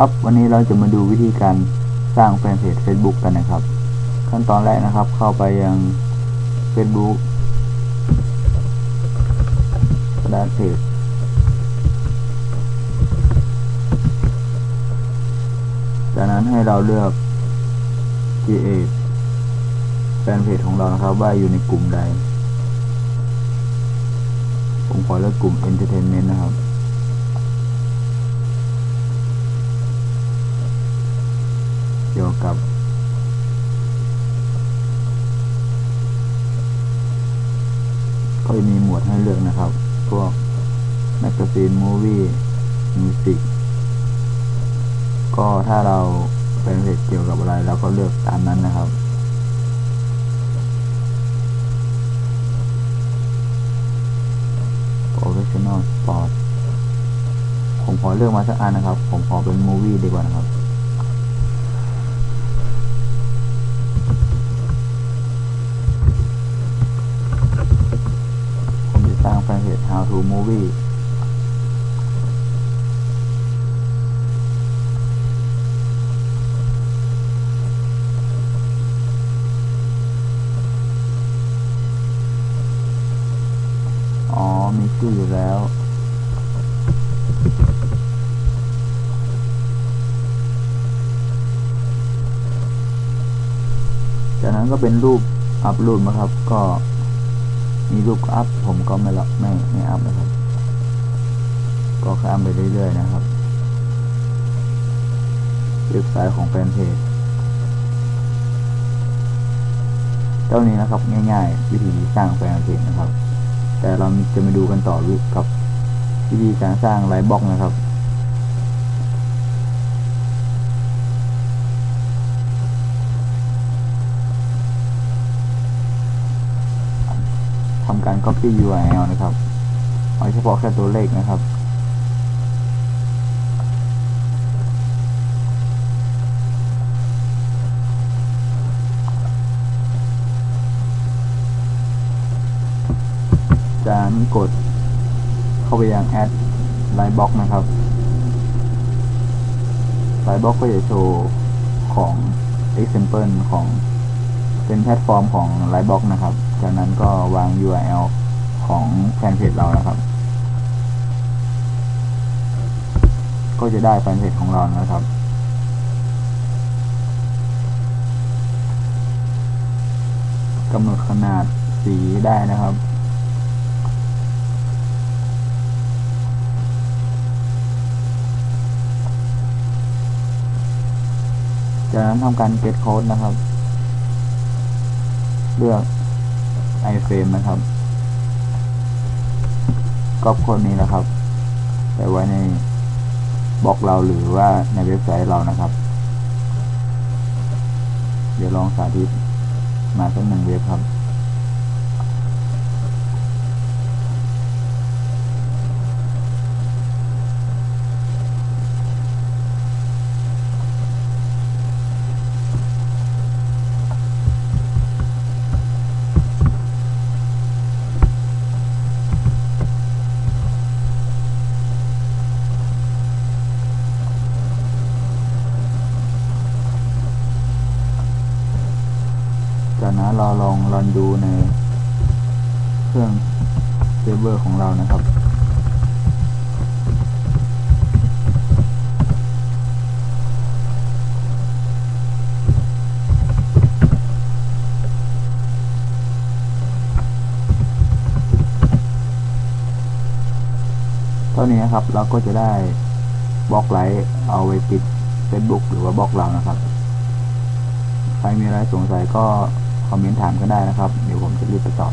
ครับวันนี้เราจะมาดูวิธีการสร้างแฟนเพจ Facebook กันนะครับ ขั้นตอนแรกนะครับ เข้าไปยัง Facebook กระดาษเพจจากนั้นให้เราเลือก create แฟนเพจของเรานะครับ ว่าอยู่ในกลุ่มใด ผมขอเลือกกลุ่ม Entertainment นะครับ เกี่ยวกับ ก็จะมีหมวดให้เลือกนะครับ พวกแมกกาซีนมูวี่มิวสิกก็ถ้าเราเป็นเพจเกี่ยวกับอะไรเราก็เลือกตามนั้นนะครับ Professional Sport ผมขอเลือกมาสักอันนะครับ ผมขอเป็นมูวี่ดีกว่านะครับ ผมจะสร้างแฟนเพจ How to Movie อ๋อ มีชื่ออยู่แล้วจากนั้นก็เป็นรูปอัพรูปนะครับ ก็ มีรูปก็อัพผมก็ไม่ละไม่ไม่อัพนะครับ ก็ข้ามไปเรื่อยๆนะครับเว็บไซต์ของแฟนเพจเจ้านี้นะครับ ง่ายๆ วิธีสร้างแฟนเพจนะครับ แต่เราจะมาดูกันต่อกับวิธีการสร้างไลน์บล็อกนะครับ ทำการ copy URL นะครับ เอาเฉพาะแค่ตัวเลขนะครับ จากนั้นกดเข้าไปยัง add Lightbox นะครับ Lightbox ก็จะโชว์ของ example ของ เป็นแพลตฟอร์มของ Lightbox นะครับ จากนั้นก็วาง URL ของแฟนเพจเรานะครับ ก็จะได้แฟนเพจของเรานะครับกำหนดขนาดสีได้นะครับจากนั้นทำการ get code นะครับ เลือก iframe นะครับก๊อปโค้ดนี้นะครับไปไว้ในบล็อกเราหรือว่าในเว็บไซต์เรานะครับ เดี๋ยวลองสาธิตมาสักหนึ่งเว็บครับ นั้นเราลองรันดูในเครื่องเซเวอร์ของเรานะครับเท่านี้นะครับเราก็จะได้บล็อกไลท์เอาไว้ปิด Facebook หรือว่าบล็อกเรานะครับ ใครมีอะไรสงสัยก็ คอมเมนต์ถามก็ได้นะครับ เดี๋ยวผมจะรีบไปตอบ